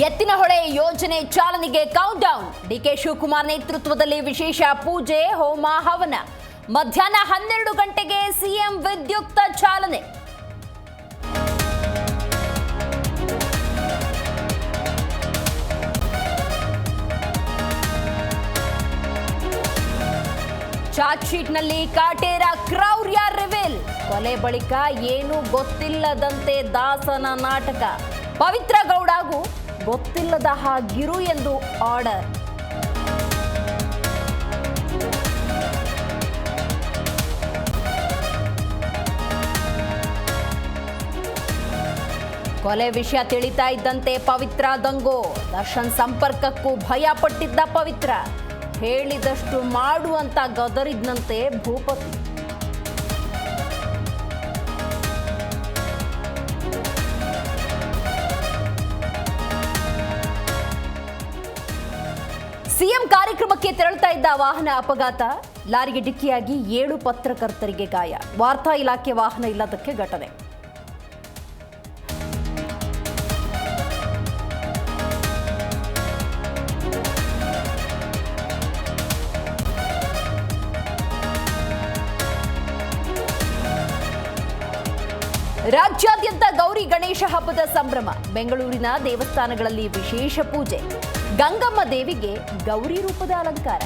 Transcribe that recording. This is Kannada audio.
ಎತ್ತಿನಹೊಳೆ ಯೋಜನೆ ಚಾಲನೆಗೆ ಕೌಂಟ್ ಡೌನ್ ಡಿಕೆ ಶಿವಕುಮಾರ್ ನೇತೃತ್ವದಲ್ಲಿ ವಿಶೇಷ ಪೂಜೆ, ಹೋಮ, ಹವನ. ಮಧ್ಯಾಹ್ನ ಹನ್ನೆರಡು ಗಂಟೆಗೆ ಸಿಎಂ ವಿದ್ಯುಕ್ತ ಚಾಲನೆ. ಚಾರ್ಜ್ ಶೀಟ್ನಲ್ಲಿ ಕಾಟೇರ ಕ್ರೌರ್ಯ ರಿವೆಲ್ ಕೊಲೆ ಬಳಿಕ ಏನೂ ಗೊತ್ತಿಲ್ಲದಂತೆ ದಾಸನ ನಾಟಕ. ಪವಿತ್ರ ಗೌಡಗೂ ಗೊತ್ತಿಲ್ಲದ ಹಾಗಿರು ಎಂದು ಆರ್ಡರ್. ಕೊಲೆ ವಿಷಯ ತಿಳಿತಾ ಇದ್ದಂತೆ ಪವಿತ್ರ ದಂಗೋ. ದರ್ಶನ್ ಸಂಪರ್ಕಕ್ಕೂ ಭಯ ಪಟ್ಟಿದ್ದ ಪವಿತ್ರ. ಹೇಳಿದಷ್ಟು ಮಾಡುವಂತ ಗದರಿದ್ನಂತೆ ಭೂಪತಿ. ಸಿಎಂ ಕಾರ್ಯಕ್ರಮಕ್ಕೆ ತೆರಳುತ್ತಾ ಇದ್ದ ವಾಹನ ಅಪಘಾತ. ಲಾರಿಗೆ ಡಿಕ್ಕಿಯಾಗಿ ಏಳು ಪತ್ರಕರ್ತರಿಗೆ ಗಾಯ. ವಾರ್ತಾ ಇಲಾಖೆ ವಾಹನ ಇಲ್ಲದಕ್ಕೆ ಘಟನೆ. ರಾಜ್ಯಾದ್ಯಂತ ಗೌರಿ ಗಣೇಶ ಹಬ್ಬದ ಸಂಭ್ರಮ. ಬೆಂಗಳೂರಿನ ದೇವಸ್ಥಾನಗಳಲ್ಲಿ ವಿಶೇಷ ಪೂಜೆ. ಗಂಗಮ್ಮ ದೇವಿಗೆ ಗೌರಿ ರೂಪದ ಅಲಂಕಾರ.